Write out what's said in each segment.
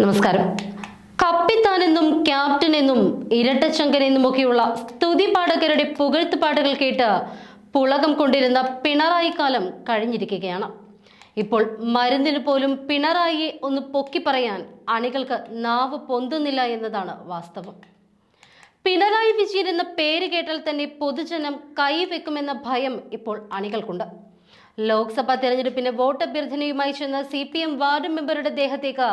നമസ്കാരം. കപ്പിത്താനെന്നും ക്യാപ്റ്റൻ എന്നും ഇരട്ടച്ചങ്കൻ എന്നുമൊക്കെയുള്ള പുകഴ്ത്തു പാട്ടുകൾ കേട്ട് പുളകം കൊണ്ടിരുന്ന പിണറായി കാലം കഴിഞ്ഞിരിക്കുകയാണ്. ഇപ്പോൾ മരുന്നിന് പോലും പിണറായിയെ ഒന്ന് പൊക്കി പറയാൻ അണികൾക്ക് നാവ് പൊന്തുന്നില്ല എന്നതാണ് വാസ്തവം. പിണറായി വിജയൻ എന്ന പേര് കേട്ടാൽ തന്നെ പൊതുജനം കൈവെക്കുമെന്ന ഭയം ഇപ്പോൾ അണികൾക്കുണ്ട്. ലോക്സഭാ തെരഞ്ഞെടുപ്പിന് വോട്ട് അഭ്യർത്ഥനയുമായി ചെന്ന സി പി എം വാർഡ് മെമ്പറുടെ ദേഹത്തേക്ക്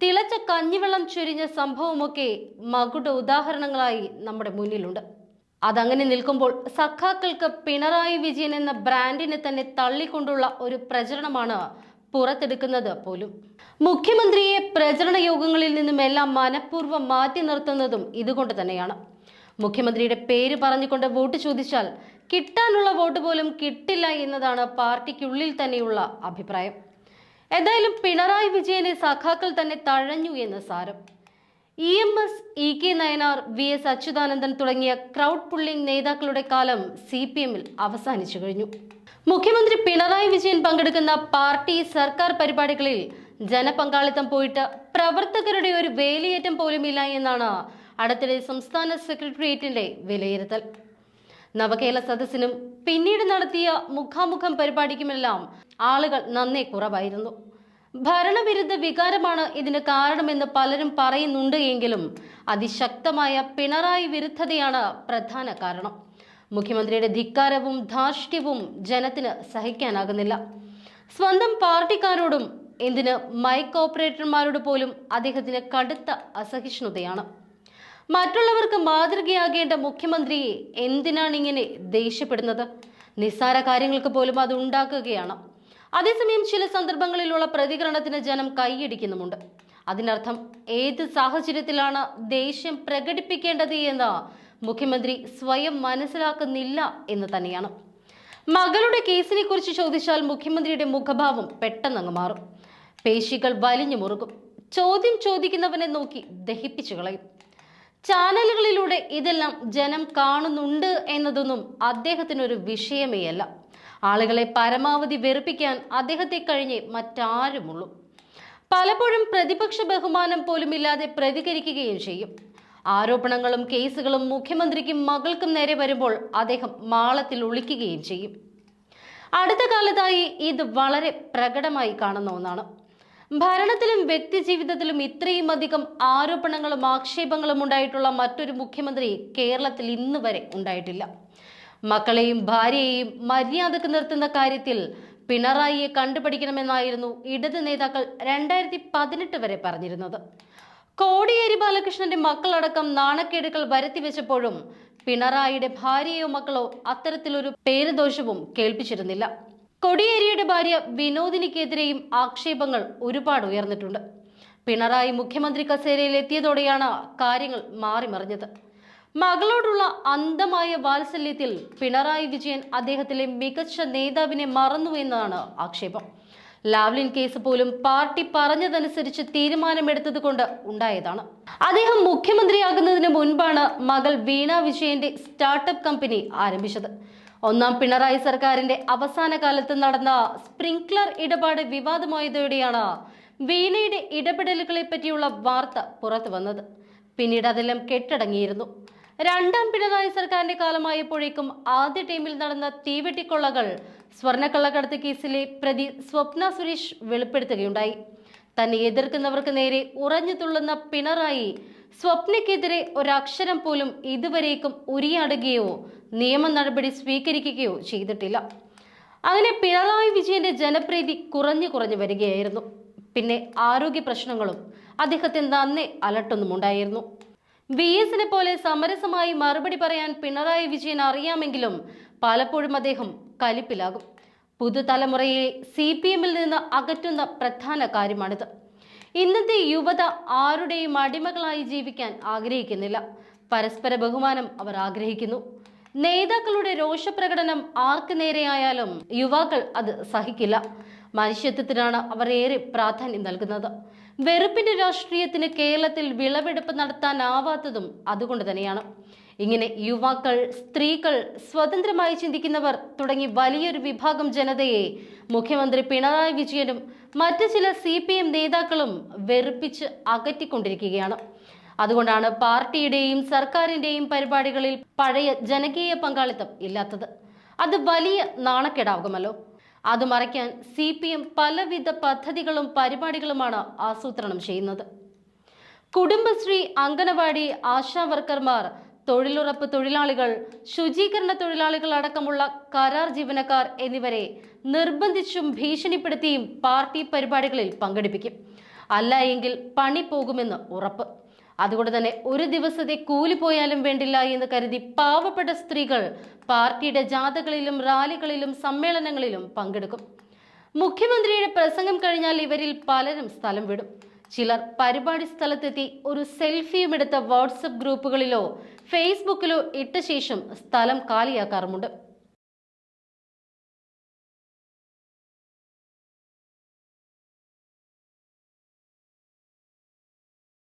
തിളച്ച കഞ്ഞിവെള്ളം ചൊരിഞ്ഞ സംഭവമൊക്കെ മകുട ഉദാഹരണങ്ങളായി നമ്മുടെ മുന്നിലുണ്ട്. അതങ്ങനെ നിൽക്കുമ്പോൾ സഖാക്കൾക്ക് പിണറായി വിജയൻ എന്ന ബ്രാൻഡിനെ തന്നെ തള്ളിക്കൊണ്ടുള്ള ഒരു പ്രചരണമാണ് പുറത്തെടുക്കുന്നത് പോലും. മുഖ്യമന്ത്രിയെ പ്രചരണ യോഗങ്ങളിൽ നിന്നുമെല്ലാം മനഃപൂർവം മാറ്റി നിർത്തുന്നതും ഇതുകൊണ്ട് തന്നെയാണ്. മുഖ്യമന്ത്രിയുടെ പേര് പറഞ്ഞുകൊണ്ട് വോട്ട് ചോദിച്ചാൽ കിട്ടാനുള്ള വോട്ട് പോലും കിട്ടില്ല എന്നതാണ് പാർട്ടിക്കുള്ളിൽ തന്നെയുള്ള അഭിപ്രായം. എന്തായാലും പിണറായി വിജയനെ സഖാക്കൾ തന്നെ തഴഞ്ഞു എന്ന് സാരം. E M S E K Nayanar V S Achuthanandan തുടങ്ങിയ ക്രൗഡ് പുള്ളിംഗ് നേതാക്കളുടെ കാലം സി പി എമ്മിൽ അവസാനിച്ചു കഴിഞ്ഞു. മുഖ്യമന്ത്രി പിണറായി വിജയൻ പങ്കെടുക്കുന്ന പാർട്ടി സർക്കാർ പരിപാടികളിൽ ജനപങ്കാളിത്തം പോയിട്ട് പ്രവർത്തകരുടെ ഒരു വേലിയേറ്റം പോലുമില്ല എന്നാണ് അടുത്തിടെ സംസ്ഥാന സെക്രട്ടേറിയറ്റിന്റെ വിലയിരുത്തൽ. നവകേരള സദസ്സിനും പിന്നീട് നടത്തിയ മുഖാമുഖം പരിപാടിക്കുമെല്ലാം ആളുകൾ നന്നേ കുറവായിരുന്നു. ഭരണവിരുദ്ധ വികാരമാണ് ഇതിന് കാരണമെന്ന് പലരും പറയുന്നുണ്ട് എങ്കിലും അതിശക്തമായ പിണറായി വിരുദ്ധതയാണ് പ്രധാന കാരണം. മുഖ്യമന്ത്രിയുടെ ധിക്കാരവും ധാർഷ്ട്യവും ജനത്തിന് സഹിക്കാനാകുന്നില്ല. സ്വന്തം പാർട്ടിക്കാരോടും എന്തിന് മൈക്ക് ഓപ്പറേറ്റർമാരോട് പോലും അദ്ദേഹത്തിന് കടുത്ത അസഹിഷ്ണുതയാണ്. മറ്റുള്ളവർക്ക് മാതൃകയാകേണ്ട മുഖ്യമന്ത്രിയെ എന്തിനാണ് ഇങ്ങനെ ദേഷ്യപ്പെടുന്നത്? നിസ്സാര കാര്യങ്ങൾക്ക് പോലും അത് ഉണ്ടാക്കുകയാണ്. അതേസമയം ചില സന്ദർഭങ്ങളിലുള്ള പ്രതികരണത്തിന് ജനം കൈയടിക്കുന്നുമുണ്ട്. അതിനർത്ഥം ഏത് സാഹചര്യത്തിലാണ് ദേഷ്യം പ്രകടിപ്പിക്കേണ്ടത് എന്ന് മുഖ്യമന്ത്രി സ്വയം മനസ്സിലാക്കുന്നില്ല എന്ന് തന്നെയാണ്. മകളുടെ കേസിനെ കുറിച്ച് ചോദിച്ചാൽ മുഖ്യമന്ത്രിയുടെ മുഖഭാവം പെട്ടെന്നങ്ങ് മാറും. പേശികൾ വലിഞ്ഞു മുറുകും ചോദ്യം ചോദിക്കുന്നവനെ നോക്കി ദഹിപ്പിച്ചു കളയും. ചാനലുകളിലൂടെ ഇതെല്ലാം ജനം കാണുന്നുണ്ട് എന്നതൊന്നും അദ്ദേഹത്തിനൊരു വിഷയമേ അല്ല ആളുകളെ പരമാവധി വെറുപ്പിക്കാൻ അദ്ദേഹത്തെ കഴിഞ്ഞേ മറ്റാരുമുള്ളൂ. പലപ്പോഴും പ്രതിപക്ഷ ബഹുമാനം പോലുമില്ലാതെ പ്രതികരിക്കുകയും ചെയ്യും. ആരോപണങ്ങളും കേസുകളും മുഖ്യമന്ത്രിക്കും മകൾക്കും നേരെ വരുമ്പോൾ അദ്ദേഹം മാളത്തിൽ ഒളിക്കുകയും ചെയ്യും. അടുത്ത കാലത്തായി ഇത് വളരെ പ്രകടമായി കാണുന്ന ഒന്നാണ്. ഭരണത്തിലും വ്യക്തി ജീവിതത്തിലും ഇത്രയും അധികം ആരോപണങ്ങളും ആക്ഷേപങ്ങളും ഉണ്ടായിട്ടുള്ള മറ്റൊരു മുഖ്യമന്ത്രി കേരളത്തിൽ ഇന്ന് വരെ ഉണ്ടായിട്ടില്ല. മക്കളെയും ഭാര്യയെയും മര്യാദയ്ക്ക് നിർത്തുന്ന കാര്യത്തിൽ പിണറായിയെ കണ്ടുപിടിക്കണമെന്നായിരുന്നു ഇടത് നേതാക്കൾ രണ്ടായിരത്തി പതിനെട്ട് വരെ പറഞ്ഞിരുന്നത്. കോടിയേരി ബാലകൃഷ്ണന്റെ മക്കളടക്കം നാണക്കേടുകൾ വരുത്തി വെച്ചപ്പോഴും പിണറായിയുടെ ഭാര്യയോ മക്കളോ അത്തരത്തിലൊരു പേരുദോഷവും കേൾപ്പിച്ചിരുന്നില്ല. കൊടിയേരിയുടെ ഭാര്യ വിനോദിനിക്കെതിരെയും ആക്ഷേപങ്ങൾ ഒരുപാട് ഉയർന്നിട്ടുണ്ട്. പിണറായി മുഖ്യമന്ത്രി കസേരയിൽ എത്തിയതോടെയാണ് കാര്യങ്ങൾ മാറിമറിഞ്ഞത് മകളോടുള്ള അന്ധമായ വാത്സല്യത്തിൽ പിണറായി വിജയൻ അദ്ദേഹത്തിലെ മികച്ച നേതാവിനെ മറന്നു എന്നാണ് ആക്ഷേപം. ലാവ്ലിൻ കേസ് പോലും പാർട്ടി പറഞ്ഞതനുസരിച്ച് തീരുമാനമെടുത്തത് കൊണ്ട് ഉണ്ടായതാണ്. അദ്ദേഹം മുഖ്യമന്ത്രിയാകുന്നതിന് മുൻപാണ് മകൾ വീണ വിജയന്റെ സ്റ്റാർട്ടപ്പ് കമ്പനി ആരംഭിച്ചത്. ഒന്നാം പിണറായി സർക്കാരിന്റെ അവസാന കാലത്ത് നടന്ന സ്പ്രിംക്ലർ ഇടപാട് വിവാദമായതോടെയാണ് വീണയുടെ ഇടപെടലുകളെ പറ്റിയുള്ള വാർത്ത പുറത്തു വന്നത്. പിന്നീട് അതെല്ലാം കെട്ടടങ്ങിയിരുന്നു. രണ്ടാം പിണറായി സർക്കാരിന്റെ കാലമായപ്പോഴേക്കും ആദ്യ ടീമിൽ നടന്ന തീവെട്ടിക്കൊള്ളകൾ സ്വർണക്കള്ളക്കടത്ത് കേസിലെ പ്രതി സ്വപ്ന സുരേഷ് വെളിപ്പെടുത്തുകയുണ്ടായി. തന്നെ എതിർക്കുന്നവർക്ക് നേരെ ഉറഞ്ഞു തുള്ളുന്ന പിണറായി സ്വപ്നയ്ക്കെതിരെ ഒരക്ഷരം പോലും ഇതുവരേക്കും ഉരിയാടുകയോ നിയമ നടപടി സ്വീകരിക്കുകയോ ചെയ്തിട്ടില്ല. അങ്ങനെ പിണറായി വിജയന്റെ ജനപ്രീതി കുറഞ്ഞു കുറഞ്ഞു വരികയായിരുന്നു. പിന്നെ ആരോഗ്യ പ്രശ്നങ്ങളും അദ്ദേഹത്തെ നന്നെ അലട്ടുന്നുമുണ്ടായിരുന്നു. വി എസിനെ പോലെ സമരസമായി മറുപടി പറയാൻ പിണറായി വിജയൻ അറിയാമെങ്കിലും പലപ്പോഴും അദ്ദേഹം കലിപ്പിലാകും. പുതുതലമുറയെ സി പി എമ്മിൽ നിന്ന് അകറ്റുന്ന പ്രധാന കാര്യമാണിത്. ഇന്നത്തെ യുവത ആരുടെയും അടിമകളായി ജീവിക്കാൻ ആഗ്രഹിക്കുന്നില്ല. പരസ്പര ബഹുമാനം അവർ ആഗ്രഹിക്കുന്നു. നേതാക്കളുടെ രോഷപ്രകടനം ആർക്ക് നേരെയായാലും യുവാക്കൾ അത് സഹിക്കില്ല. മനുഷ്യത്വത്തിനാണ് അവർ ഏറെ പ്രാധാന്യം നൽകുന്നത്. വെറുപ്പിന്റെ രാഷ്ട്രീയത്തിന് കേരളത്തിൽ വിളവെടുപ്പ് നടത്താനാവാത്തതും അതുകൊണ്ട് തന്നെയാണ്. ഇങ്ങനെ യുവാക്കൾ സ്ത്രീകൾ സ്വതന്ത്രമായി ചിന്തിക്കുന്നവർ തുടങ്ങി വലിയൊരു വിഭാഗം ജനതയെ മുഖ്യമന്ത്രി പിണറായി വിജയനും മറ്റ് ചില സി പി എം നേതാക്കളും വെറുപ്പിച്ച് അകറ്റിക്കൊണ്ടിരിക്കുകയാണ്. അതുകൊണ്ടാണ് പാർട്ടിയുടെയും സർക്കാരിന്റെയും പരിപാടികളിൽ പഴയ ജനകീയ പങ്കാളിത്തം ഇല്ലാത്തത്. അത് വലിയ നാണക്കേടാകുമല്ലോ. അത് മറയ്ക്കാൻ സി പി എം പലവിധ പദ്ധതികളും പരിപാടികളുമാണ് ആസൂത്രണം ചെയ്യുന്നത്. കുടുംബശ്രീ അംഗനവാടി ആശാ വർക്കർമാർ തൊഴിലുറപ്പ് തൊഴിലാളികൾ ശുചീകരണ തൊഴിലാളികൾ അടക്കമുള്ള കരാർ ജീവനക്കാർ എന്നിവരെ നിർബന്ധിച്ചും ഭീഷണിപ്പെടുത്തിയും പാർട്ടി പരിപാടികളിൽ പങ്കെടുപ്പിക്കും. അല്ല എങ്കിൽ പണി പോകുമെന്ന് ഉറപ്പ്. അതുകൊണ്ട് തന്നെ ഒരു ദിവസത്തെ കൂലി പോയാലും വേണ്ടില്ല എന്ന് കരുതി പാവപ്പെട്ട സ്ത്രീകൾ പാർട്ടിയുടെ ജാഥകളിലും റാലികളിലും സമ്മേളനങ്ങളിലും പങ്കെടുക്കും. മുഖ്യമന്ത്രിയുടെ പ്രസംഗം കഴിഞ്ഞാൽ ഇവരിൽ പലരും സ്ഥലം വിടും. ചിലർ പരിപാടി സ്ഥലത്തെത്തി ഒരു സെൽഫിയും എടുത്ത വാട്സപ്പ് ഗ്രൂപ്പുകളിലോ ഫേസ്ബുക്കിലോ ഇട്ട ശേഷം സ്ഥലം കാലിയാക്കാറുമുണ്ട്.